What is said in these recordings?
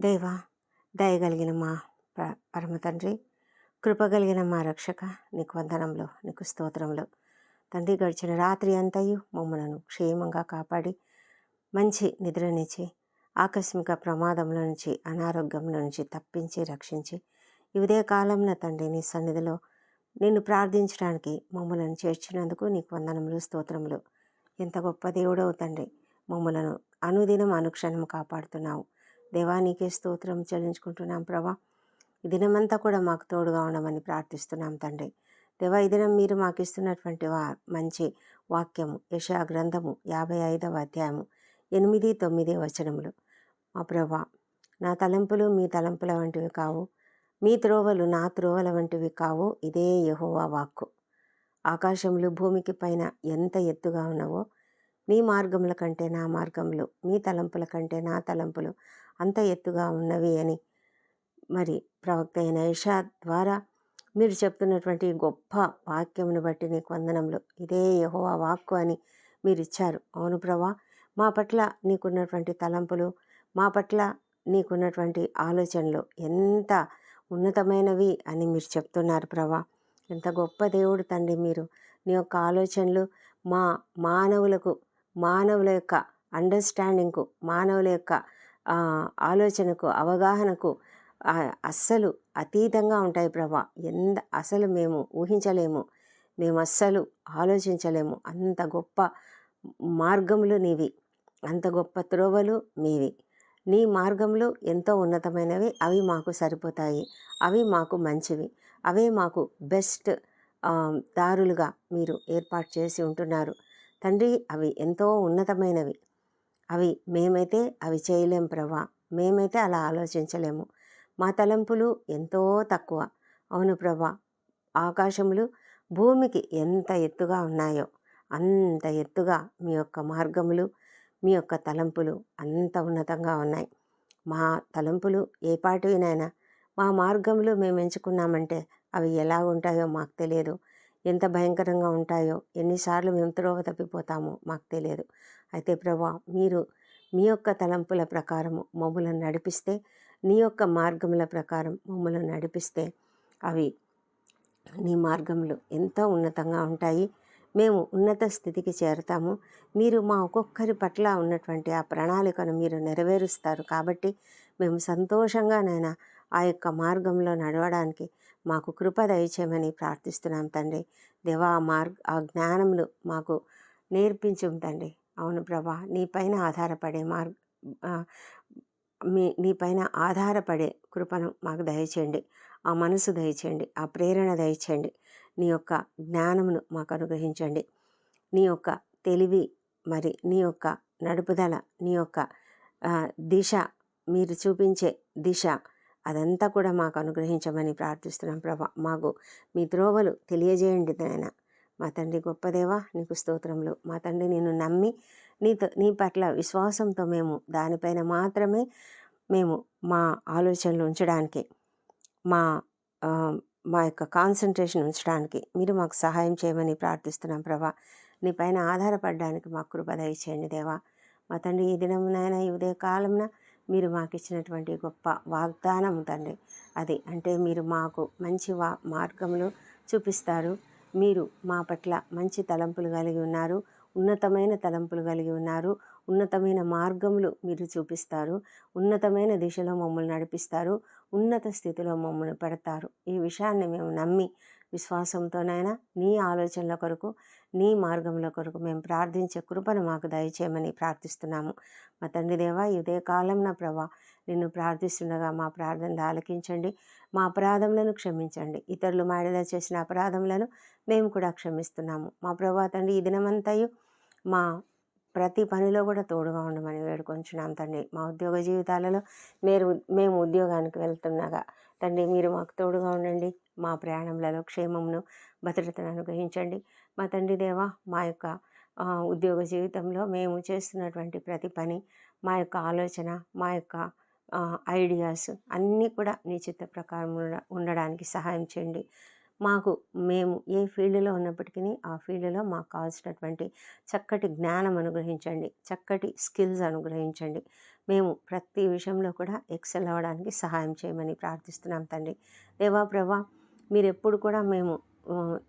దేవా దయగలిగిన మా ప- పరమ తండ్రి కృపగలిగిన మా రక్షక నీకు వందనంలో నీకు స్తోత్రంలో. తండ్రి గడిచిన రాత్రి అంతయు మమ్మలను క్షేమంగా కాపాడి మంచి నిద్రనిచ్చి ఆకస్మిక ప్రమాదంలో నుంచి అనారోగ్యంలో నుంచి తప్పించి రక్షించి ఈ కాలంలో తండ్రి నీ సన్నిధిలో నిన్ను ప్రార్థించడానికి మమ్మలను చేర్చినందుకు నీకు వందనములు స్తోత్రములు. ఎంత గొప్ప దేవుడవు తండ్రి మమ్మలను అనుదినం అనుక్షణం కాపాడుతున్నావు. దేవానికి స్తోత్రం చెల్లించుకుంటున్నాం ప్రభా. ఈ దినమంతా కూడా మాకు తోడుగా ఉండమని ప్రార్థిస్తున్నాం తండ్రి. దేవా ఈ దినం మీరు మాకు ఇస్తున్నటువంటి వా మంచి వాక్యము యశా గ్రంథము యాభై ఐదవ అధ్యాయము ఎనిమిది తొమ్మిది వచనములు. మా ప్రభా నా తలంపులు మీ తలంపుల వంటివి కావు మీ త్రోవలు నా త్రోవల వంటివి కావు ఇదే యహోవా వాక్కు. ఆకాశములు భూమికి పైన ఎంత ఎత్తుగా ఉన్నవో మీ మార్గముల కంటే నా మార్గములు మీ తలంపుల కంటే నా తలంపులు అంత ఎత్తుగా ఉన్నవి అని. మరి ప్రవక్త అయిన ఇషా ద్వారా మీరు చెప్తున్నటువంటి గొప్ప వాక్యమును బట్టి నీకు వందనంలో ఇదే యహోవా వాక్కు అని మీరు ఇచ్చారు అవును ప్రభా మా పట్ల నీకున్నటువంటి తలంపులు మా పట్ల నీకున్నటువంటి ఆలోచనలు ఎంత ఉన్నతమైనవి అని మీరు చెప్తున్నారు ప్రభా. ఎంత గొప్ప దేవుడు తండ్రి మీరు. నీ యొక్క ఆలోచనలు మా మానవులకు మానవుల యొక్క అండర్స్టాండింగ్కు మానవుల యొక్క ఆలోచనకు అవగాహనకు అస్సలు అతీతంగా ఉంటాయి ప్రభా. ఎంత అసలు మేము ఊహించలేము. మేము అస్సలు ఆలోచించలేము. అంత గొప్ప మార్గములు నీవి. అంత గొప్ప త్రోవలు మీవి. నీ మార్గములు ఎంతో ఉన్నతమైనవి. అవి మాకు సరిపోతాయి. అవి మాకు మంచివి. అవే మాకు బెస్ట్ దారులుగా మీరు ఏర్పాటు చేసి ఉంటున్నారు. తండ్రి అవి ఎంతో ఉన్నతమైనవి. అవి మేమైతే అవి చేయలేం ప్రభా. మేమైతే అలా ఆలోచించలేము. మా తలంపులు ఎంతో తక్కువ. అవును ప్రభా. ఆకాశములు భూమికి ఎంత ఎత్తుగా ఉన్నాయో అంత ఎత్తుగా మీ యొక్క మార్గములు మీ యొక్క తలంపులు అంత ఉన్నతంగా ఉన్నాయి. మా తలంపులు ఏ పాటివినైనా మా మార్గములు మేము ఎంచుకున్నామంటే అవి ఎలా ఉంటాయో మాకు తెలియదు. ఎంత భయంకరంగా ఉంటాయో ఎన్నిసార్లు మేము త్రోవ తప్పిపోతామో మాకు తెలియదు. అయితే ప్రభా మీరు మీ యొక్క తలంపుల ప్రకారము మమ్మలను నడిపిస్తే నీ యొక్క మార్గముల ప్రకారం మమ్మలను నడిపిస్తే అవి నీ మార్గములు ఎంతో ఉన్నతంగా ఉంటాయి. మేము ఉన్నత స్థితికి చేరుతాము. మీరు మా ఒక్కొక్కరి పట్ల ఉన్నటువంటి ఆ ప్రణాళికను మీరు నెరవేరుస్తారు కాబట్టి మేము సంతోషంగానైనా ఆ యొక్క మార్గంలో నడవడానికి మాకు కృప దయచేయమని ప్రార్థిస్తున్నాం తండ్రి. దేవా ఆ మార్గ ఆ జ్ఞానములు మాకు నేర్పించం తండ్రి. అవును ప్రభా. నీ పైన ఆధారపడే మార్గ మీ నీ పైన ఆధారపడే కృపను మాకు దయచేయండి. ఆ మనసు దయచేయండి. ఆ ప్రేరణ దయచేయండి. నీ యొక్క జ్ఞానమును మాకు అనుగ్రహించండి. నీ యొక్క తెలివి మరి నీ యొక్క నడుపుదల నీ యొక్క దిశ మీరు చూపించే దిశ అదంతా కూడా మాకు అనుగ్రహించమని ప్రార్థిస్తున్నాం ప్రభా. మాకు మీ త్రోవలు తెలియజేయండి నాయన. మా తండ్రి గొప్పదేవా నీకు స్తోత్రములు. మా తండ్రి నేను నమ్మి నీతో నీ పట్ల విశ్వాసంతో మేము దానిపైన మాత్రమే మేము మా ఆలోచనలు ఉంచడానికి మా మా యొక్క కాన్సన్ట్రేషన్ ఉంచడానికి మీరు మాకు సహాయం చేయమని ప్రార్థిస్తున్నాం ప్రభా. నీ పైన ఆధారపడడానికి మాకు కృప దయచేయండి దేవా. మా తండ్రి ఈ దినమునైనా ఈ ఉదయ కాలంన మీరు మాకు ఇచ్చినటువంటి గొప్ప వాగ్దానం తండ్రి. అది అంటే మీరు మాకు మంచి వా మార్గములు చూపిస్తారు. మీరు మా పట్ల మంచి తలంపులు కలిగి ఉన్నారు ఉన్నతమైన తలంపులు కలిగి ఉన్నారు ఉన్నతమైన మార్గములు మీరు చూపిస్తారు ఉన్నతమైన దిశలో మమ్మల్ని నడిపిస్తారు ఉన్నత స్థితిలో మమ్మల్ని పెడతారు. ఈ విషయాన్ని మేము నమ్మి విశ్వాసంతోనైనా నీ ఆలోచనల కొరకు నీ మార్గముల కొరకు మేము ప్రార్థించే కృపను మాకు దయచేయమని ప్రార్థిస్తున్నాము. మా తండ్రి దేవా ఇదే కాలం నా ప్రభా నిన్ను ప్రార్థిస్తుండగా మా ప్రార్థనలు ఆలకించండి మా అపరాధములను క్షమించండి. ఇతరులు మాడలో చేసిన అపరాధములను మేము కూడా క్షమిస్తున్నాము. మా ప్రభా తండ్రి ఈ దినమంతయు మా ప్రతి పనిలో కూడా తోడుగా ఉండమని వేడుకొంచున్నాం తండ్రి. మా ఉద్యోగ జీవితాలలో మీరు మేము ఉద్యోగానికి వెళ్తుండగా తండ్రి మీరు మాకు తోడుగా ఉండండి. మా ప్రయాణంలో క్షేమమును భద్రతను అనుగ్రహించండి. మా తండ్రి దేవా మా యొక్క ఉద్యోగ జీవితంలో మేము చేస్తున్నటువంటి ప్రతి పని మా యొక్క ఆలోచన మా యొక్క ఐడియాస్ అన్నీ కూడా నీ చిత్త ప్రకారం ఉండడానికి సహాయం చేయండి. మాకు మేము ఏ ఫీల్డ్లో ఉన్నప్పటికీ ఆ ఫీల్డ్లో మాకు కావాల్సినటువంటి చక్కటి జ్ఞానం అనుగ్రహించండి. చక్కటి స్కిల్స్ అనుగ్రహించండి. మేము ప్రతి విషయంలో కూడా ఎక్సెల్ అవ్వడానికి సహాయం చేయమని ప్రార్థిస్తున్నాం తండ్రి. దేవా ప్రభా మీరు ఎప్పుడు కూడా మేము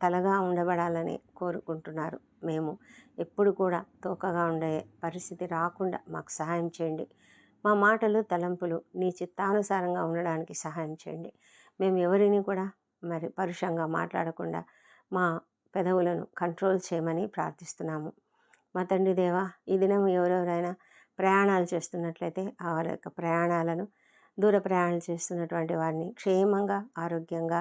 తలగా ఉండబడాలని కోరుకుంటున్నారు. మేము ఎప్పుడు కూడా తోకగా ఉండే పరిస్థితి రాకుండా మాకు సహాయం చేయండి. మా మాటలు తలంపులు నీ చిత్తానుసారంగా ఉండడానికి సహాయం చేయండి. మేము ఎవరిని కూడా మరి పరుషంగా మాట్లాడకుండా మా పెదవులను కంట్రోల్ చేయమని ప్రార్థిస్తున్నాము. మా తండ్రి దేవా ఈ దినం ఎవరెవరైనా ప్రయాణాలు చేస్తున్నట్లయితే ఆ వారి యొక్క ప్రయాణాలను దూర ప్రయాణాలు చేస్తున్నటువంటి వారిని క్షేమంగా ఆరోగ్యంగా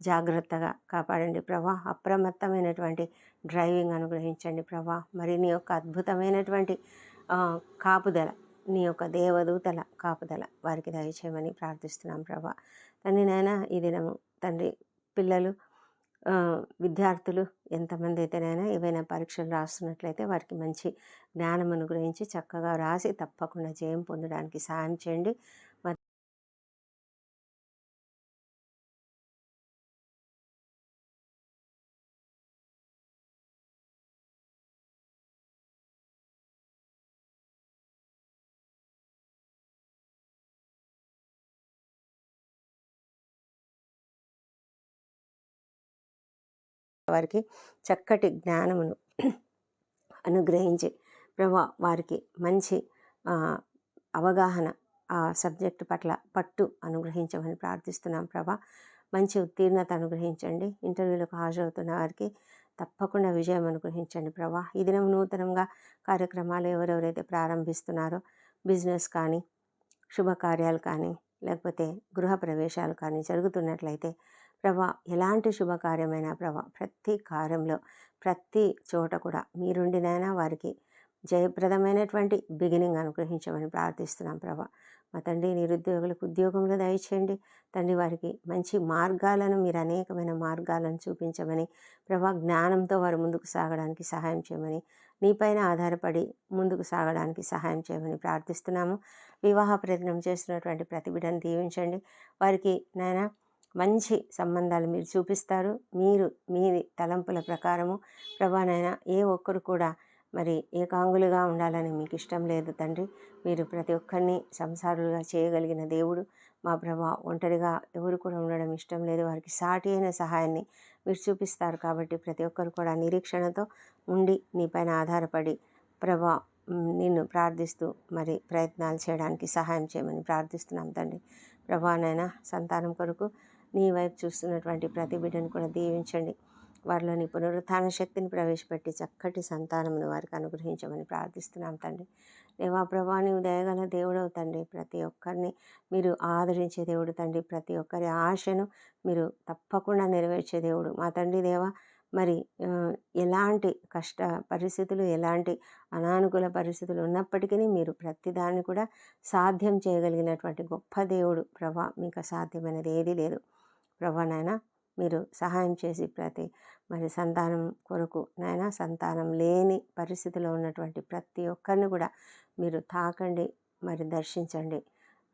జాగ్రత్తగా కాపాడండి ప్రభా. అప్రమత్తమైనటువంటి డ్రైవింగ్ అనుగ్రహించండి ప్రభా. మరి నీ యొక్క అద్భుతమైనటువంటి కాపుదల నీ యొక్క దేవదూతల కాపుదల వారికి దయచేయమని ప్రార్థిస్తున్నాం ప్రభా. తండ్రి నాయన ఈ దినము తండ్రి పిల్లలు విద్యార్థులు ఎంతమంది అయితేనైనా ఏవైనా పరీక్షలు రాస్తున్నట్లయితే వారికి మంచి జ్ఞానం అనుగ్రహించి చక్కగా రాసి తప్పకుండా జయం పొందడానికి సాయం చేయండి. వారికి చక్కటి జ్ఞానమును అనుగ్రహించి ప్రభా వారికి మంచి అవగాహన ఆ సబ్జెక్టు పట్ల పట్టు అనుగ్రహించమని ప్రార్థిస్తున్నాం ప్రభా. మంచి ఉత్తీర్ణత అనుగ్రహించండి. ఇంటర్వ్యూలకు హాజరవుతున్న వారికి తప్పకుండా విజయం అనుగ్రహించండి ప్రభా. ఈ దినం నూతనంగా కార్యక్రమాలు ఎవరెవరైతే ప్రారంభిస్తున్నారో బిజినెస్ కానీ శుభకార్యాలు కానీ లేకపోతే గృహ ప్రవేశాలు కానీ జరుగుతున్నట్లయితే ప్రభా ఎలాంటి శుభకార్యమైనా ప్రభా ప్రతి కార్యంలో ప్రతి చోట కూడా మీరుండినైనా వారికి జయప్రదమైనటువంటి బిగినింగ్ అనుగ్రహించమని ప్రార్థిస్తున్నాం ప్రభా. మా తండ్రి నిరుద్యోగులకు ఉద్యోగంలో దయచేయండి. తండ్రి వారికి మంచి మార్గాలను మీరు అనేకమైన మార్గాలను చూపించమని ప్రభా జ్ఞానంతో వారు ముందుకు సాగడానికి సహాయం చేయమని నీపైన ఆధారపడి ముందుకు సాగడానికి సహాయం చేయమని ప్రార్థిస్తున్నాము. వివాహ ప్రయత్నం చేస్తున్నటువంటి ప్రతి బిడ్డను దీవించండి. వారికి నాయన మంచి సంబంధాలు మీరు చూపిస్తారు. మీరు మీ తలంపుల ప్రకారము. ప్రభానైనా ఏ ఒక్కరు కూడా మరి ఏకాంగులుగా ఉండాలని మీకు ఇష్టం లేదు తండ్రి. మీరు ప్రతి ఒక్కరిని సంసారులుగా చేయగలిగిన దేవుడు. మా ప్రభా ఒంటరిగా ఎవరు కూడా ఉండడం ఇష్టం లేదు. వారికి సాటి అయిన సహాయాన్ని మీరు చూపిస్తారు కాబట్టి ప్రతి ఒక్కరు కూడా నిరీక్షణతో ఉండి నీపైన ఆధారపడి ప్రభా నిన్ను ప్రార్థిస్తూ మరి ప్రయత్నాలు చేయడానికి సహాయం చేయమని ప్రార్థిస్తున్నాం తండ్రి. ప్రభానైనా సంతానం కొరకు నీ వైపు చూస్తున్నటువంటి ప్రతి బిడ్డను కూడా దీవించండి. వారిలోని పునరుత్థాన శక్తిని ప్రవేశపెట్టి చక్కటి సంతానమును వారికి అనుగ్రహించమని ప్రార్థిస్తున్నాం తండ్రి. దేవా ప్రభా నీవు దయగల దేవుడవు తండ్రి. ప్రతి ఒక్కరిని మీరు ఆదరించే దేవుడు తండ్రి. ప్రతి ఒక్కరి ఆశను మీరు తప్పకుండా నెరవేర్చే దేవుడు. మా తండ్రి దేవా మరి ఎలాంటి కష్ట పరిస్థితులు ఎలాంటి అనానుకూల పరిస్థితులు ఉన్నప్పటికీ మీరు ప్రతిదాన్ని కూడా సాధ్యం చేయగలిగినటువంటి గొప్ప దేవుడు ప్రభా. మీకు అసాధ్యమైనది ఏదీ లేదు. ప్రభా నాయన మీరు సహాయం చేసి ప్రతి మరి సంతానం కొరకు నాయన సంతానం లేని పరిస్థితిలో ఉన్నటువంటి ప్రతి ఒక్కరిని కూడా మీరు తాకండి మరి దర్శించండి.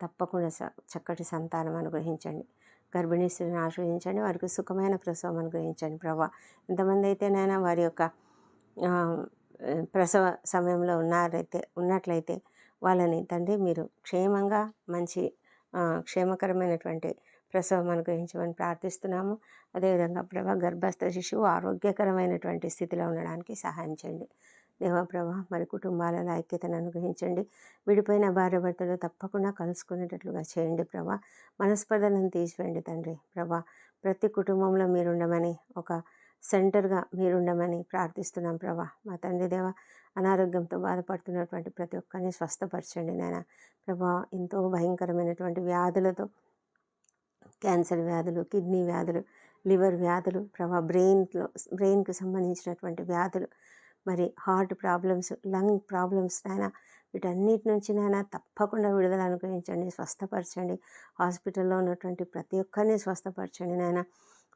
తప్పకుండా స- చక్కటి సంతానం అనుగ్రహించండి. గర్భిణీ స్త్రీని ఆశ్రయించండి వారికి సుఖమైన ప్రసవం అనుగ్రహించండి. ప్రభా ఎంతమంది అయితే నైనా వారి యొక్క ప్రసవ సమయంలో ఉన్నారైతే ఉన్నట్లయితే వాళ్ళని తండ్రి మీరు క్షేమంగా మంచి క్షేమకరమైనటువంటి ప్రసవం అనుగ్రహించమని ప్రార్థిస్తున్నాము. అదేవిధంగా ప్రభా గర్భస్థ శిశువు ఆరోగ్యకరమైనటువంటి స్థితిలో ఉండడానికి సహాయం చేయండి. దేవప్రభ మరి కుటుంబాలలో ఐక్యతను అనుగ్రహించండి. విడిపోయిన భార్య భర్తలు తప్పకుండా కలుసుకునేటట్లుగా చేయండి ప్రభా. మనస్పర్ధలను తీసివేయండి తండ్రి. ప్రభా ప్రతి కుటుంబంలో మీరుండమని ఒక సెంటర్గా మీరుండమని ప్రార్థిస్తున్నాం ప్రభా. మా తండ్రి దేవ అనారోగ్యంతో బాధపడుతున్నటువంటి ప్రతి ఒక్కరిని స్వస్థపరచండి నాయన. ప్రభా ఎంతో భయంకరమైనటువంటి వ్యాధులతో క్యాన్సర్ వ్యాధులు కిడ్నీ వ్యాధులు లివర్ వ్యాధులు ప్రభా బ్రెయిన్లో బ్రెయిన్కు సంబంధించినటువంటి వ్యాధులు మరి హార్ట్ ప్రాబ్లమ్స్ లంగ్ ప్రాబ్లమ్స్ నాయన వీటన్నిటి నుంచి నాయన తప్పకుండా విడుదల అనుగ్రహించండి స్వస్థపరచండి. హాస్పిటల్లో ఉన్నటువంటి ప్రతి ఒక్కరిని స్వస్థపరచండి నాయన.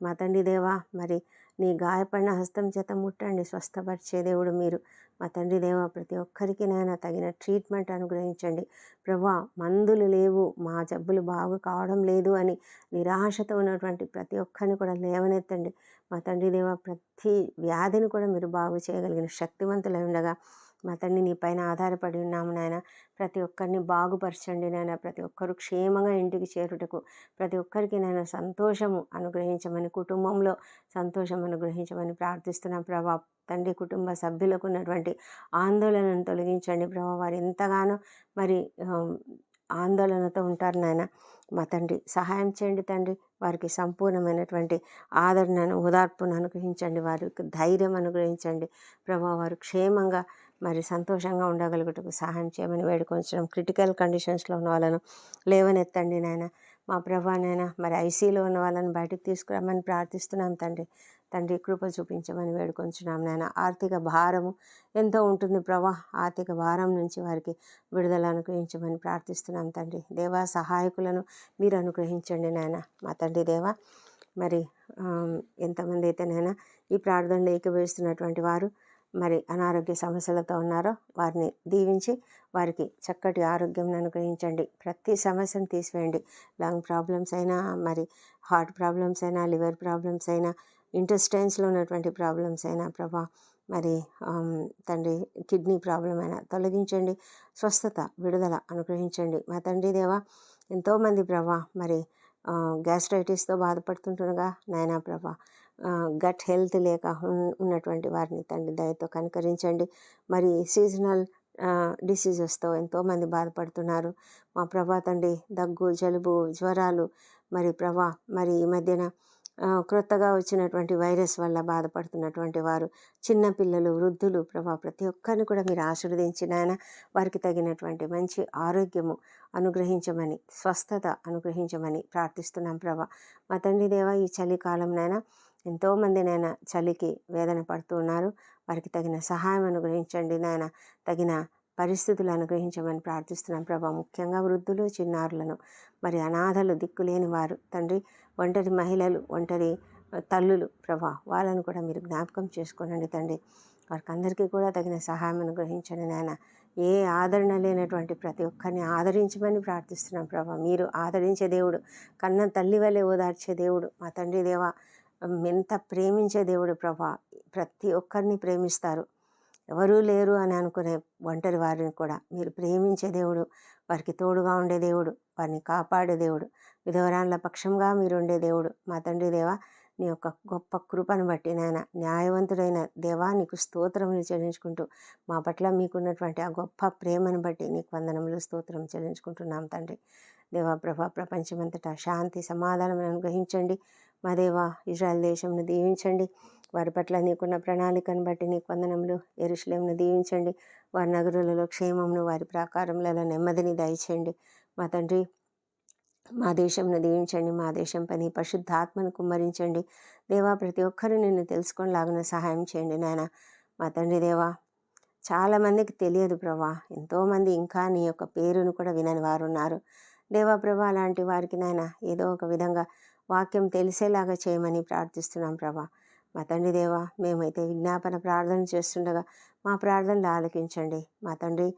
మా తండ్రి దేవా మరి నీ గాయపడిన హస్తం చేత ముట్టండి. స్వస్థపరిచే దేవుడు మీరు. మా తండ్రి దేవా ప్రతి ఒక్కరికి నైనా తగిన ట్రీట్మెంట్ అనుగ్రహించండి. ప్రభా మందులు లేవు. మా జబ్బులు బాగు కావడం లేదు అని నిరాశతో ఉన్నటువంటి ప్రతి ఒక్కరిని కూడా లేవనెత్తండి. మా తండ్రి దేవ ప్రతి వ్యాధిని కూడా మీరు బాగు చేయగలిగిన శక్తివంతులై ఉండగా మా తండ్రి నీ పైన ఆధారపడి ఉన్నాము నాయన. ప్రతి ఒక్కరిని బాగుపరచండి నాయన. ప్రతి ఒక్కరు క్షేమంగా ఇంటికి చేరుటకు ప్రతి ఒక్కరికి నేను సంతోషము అనుగ్రహించమని కుటుంబంలో సంతోషం అనుగ్రహించమని ప్రార్థిస్తున్నాం ప్రభా. తండ్రి కుటుంబ సభ్యులకు ఉన్నటువంటి ఆందోళనను తొలగించండి ప్రభా. వారు ఎంతగానో మరి ఆందోళనతో ఉంటారు నాయన. మా తండ్రి సహాయం చేయండి తండ్రి. వారికి సంపూర్ణమైనటువంటి ఆదరణను ఓదార్పును అనుగ్రహించండి. వారికి ధైర్యం అనుగ్రహించండి. ప్రభా వారు క్షేమంగా మరి సంతోషంగా ఉండగలుగుటకు సహాయం చేయమని వేడుకొంచడం. క్రిటికల్ కండిషన్స్లో ఉన్న వాళ్ళను లేవనెత్తండి నాయన. మా ప్రభానైనా మరి ఐసీలో ఉన్న వాళ్ళని బయటకు తీసుకురామని ప్రార్థిస్తున్నాం తండ్రి. తండ్రి కృప చూపించమని వేడుకొంచున్నాం నాయన. ఆర్థిక భారము ఎంతో ఉంటుంది ప్రభా. ఆర్థిక భారం నుంచి వారికి విడుదల అనుగ్రహించమని ప్రార్థిస్తున్నాం తండ్రి. దేవా సహాయకులను మీరు అనుగ్రహించండి నాయన. మా తండ్రి దేవా మరి ఎంతమంది అయితే నాయన ఈ ప్రార్థనలు ఏకీభవిస్తున్నటువంటి వారు మరి అనారోగ్య సమస్యలతో ఉన్నారో వారిని దీవించి వారికి చక్కటి ఆరోగ్యం అనుగ్రహించండి. ప్రతి సమస్యను తీసివేయండి. లంగ్ ప్రాబ్లమ్స్ అయినా మరి హార్ట్ ప్రాబ్లమ్స్ అయినా లివర్ ప్రాబ్లమ్స్ అయినా ఇంటెస్టైన్స్లో ఉన్నటువంటి ప్రాబ్లమ్స్ అయినా ప్రభా మరి తండ్రి కిడ్నీ ప్రాబ్లం అయినా తొలగించండి. స్వస్థత విడుదల అనుగ్రహించండి. మా తండ్రి దేవా ఎంతోమంది ప్రభా మరి గ్యాస్ట్రైటిస్తో బాధపడుతుంటుండగా నాయనా ప్రభా గట్ హెల్త్ లేక ఉన్నటువంటి వారిని తండ్రి దయతో కనుకరించండి. మరి సీజనల్ డిసీజెస్తో ఎంతోమంది బాధపడుతున్నారు. మా ప్రభా తండ్రి దగ్గు జలుబు జ్వరాలు మరి ప్రభా మరి ఈ మధ్యన క్రొత్తగా వచ్చినటువంటి వైరస్ వల్ల బాధపడుతున్నటువంటి వారు చిన్నపిల్లలు వృద్ధులు ప్రభా ప్రతి ఒక్కరిని కూడా మీరు ఆశీర్వదించిన ఆయన వారికి తగినటువంటి మంచి ఆరోగ్యము అనుగ్రహించమని స్వస్థత అనుగ్రహించమని ప్రార్థిస్తున్నాం ప్రభా. మా తండ్రి దేవ ఈ చలికాలంనైనా ఎంతోమంది నాయన చలికి వేదన పడుతూ ఉన్నారు. వారికి తగిన సహాయం అనుగ్రహించండి నాయన. తగిన పరిస్థితులు అనుగ్రహించమని ప్రార్థిస్తున్నాం. ప్రభా ముఖ్యంగా వృద్ధులు చిన్నారులను మరి అనాథలు దిక్కులేని వారు తండ్రి ఒంటరి మహిళలు ఒంటరి తల్లులు ప్రభా వాళ్ళను కూడా మీరు జ్ఞాపకం చేసుకోనండి తండ్రి. వారికి అందరికీ కూడా తగిన సహాయం అనుగ్రహించండి నాయన. ఏ ఆదరణ లేనటువంటి ప్రతి ఒక్కరిని ఆదరించమని ప్రార్థిస్తున్నాం ప్రభా. మీరు ఆదరించే దేవుడు కన్న తల్లి వలె ఓదార్చే దేవుడు మా తండ్రి దేవా ఎంత ప్రేమించే దేవుడు ప్రభా? ప్రతి ఒక్కరిని ప్రేమిస్తారు. ఎవరూ లేరు అని అనుకునే ఒంటరి వారిని కూడా మీరు ప్రేమించే దేవుడు వారికి తోడుగా ఉండే దేవుడు వారిని కాపాడే దేవుడు విధవరాన్ల పక్షంగా మీరు ఉండే దేవుడు మా తండ్రి దేవా నీ యొక్క గొప్ప కృపను బట్టి నాయన న్యాయవంతుడైన దేవా నీకు స్తోత్రములు చెల్లించుకుంటూ మా పట్ల మీకున్నటువంటి ఆ గొప్ప ప్రేమను బట్టి నీకు వందనములు స్తోత్రం చెల్లించుకుంటున్నాం తండ్రి. దేవాప్రభ ప్రపంచమంతటా శాంతి సమాధానం అనుగ్రహించండి. మా దేవా ఇజ్రాయల్ దేశంను దీవించండి. వారి పట్ల నీకున్న ప్రణాళికను బట్టి నీకు వందనములు ఎరుషులేమును దీవించండి. వారి నగరులలో క్షేమమును వారి ప్రాకారములలో నెమ్మదిని దయచేయండి. మా తండ్రి మా దేశంను దీవించండి. మా దేశం పని పరిశుద్ధాత్మను కుమ్మరించండి. దేవా ప్రతి ఒక్కరూ నిన్ను తెలుసుకొనిలాగిన సహాయం చేయండి నాయన. మా తండ్రి దేవా చాలామందికి తెలియదు ప్రభా. ఎంతోమంది ఇంకా నీ యొక్క పేరును కూడా వినని వారు ఉన్నారు. దేవాప్రభ లాంటి వారికి నాయన ఏదో ఒక విధంగా వాక్యం తెలిసేలాగా చేయమని ప్రార్థిస్తున్నాం ప్రభా. మా తండ్రి దేవా మేమైతే విజ్ఞాపన ప్రార్థన చేస్తుండగా మా ప్రార్థనలు ఆలకించండి. మా తండ్రి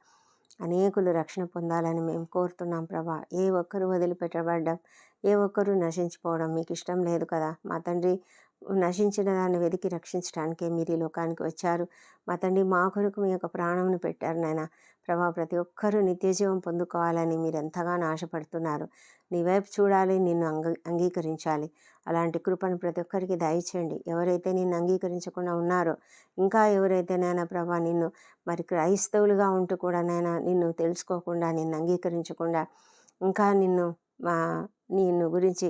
అనేకులు రక్షణ పొందాలని మేము కోరుతున్నాం ప్రభా. ఏ ఒక్కరు వదిలిపెట్టబడ్డం ఏ ఒక్కరు నశించిపోవడం మీకు ఇష్టం లేదు కదా. మా తండ్రి నశించిన దాన్ని వెతికి రక్షించడానికే మీరు ఈ లోకానికి వచ్చారు. మా తండ్రి మా కొరకు మీ యొక్క ప్రాణంను పెట్టారు నాయన. ప్రభా ప్రతి ఒక్కరూ నిత్యజీవం పొందుకోవాలని మీరు ఎంతగానో ఆశపడుతున్నారు. నీ వైపు చూడాలి నిన్ను అంగ అంగీకరించాలి. అలాంటి కృపను ప్రతి ఒక్కరికి దయచేయండి. ఎవరైతే నిన్ను అంగీకరించకుండా ఉన్నారో ఇంకా ఎవరైతే నాయన ప్రభా నిన్ను మరి క్రైస్తవులుగా ఉంటూ కూడా నాయన నిన్ను తెలుసుకోకుండా నిన్ను అంగీకరించకుండా ఇంకా నిన్ను మా నిన్ను గురించి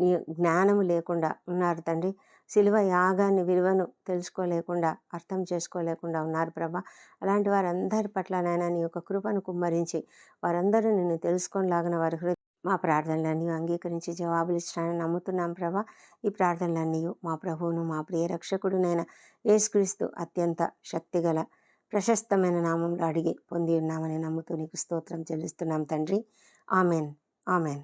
నీ జ్ఞానము లేకుండా ఉన్నారు తండ్రి. శిలువ యాగాన్ని విలువను తెలుసుకోలేకుండా అర్థం చేసుకోలేకుండా ఉన్నారు ప్రభా. అలాంటి వారందరి పట్ల నాయన నీ యొక్క కృపను కుమ్మరించి వారందరూ నిన్ను తెలుసుకొనిలాగిన వారి హృదయ మా ప్రార్థనలన్నీ అంగీకరించి జవాబులు ఇచ్చానని నమ్ముతున్నాం ప్రభా. ఈ ప్రార్థనలన్నీ మా ప్రభువును మా ప్రియ రక్షకుడునైన యేసుక్రీస్తు అత్యంత శక్తిగల ప్రశస్తమైన నామంలో అడిగి పొంది ఉన్నామని నమ్ముతూ నీకు స్తోత్రం చెల్లిస్తున్నాం తండ్రి. ఆమెన్. ఆమెన్.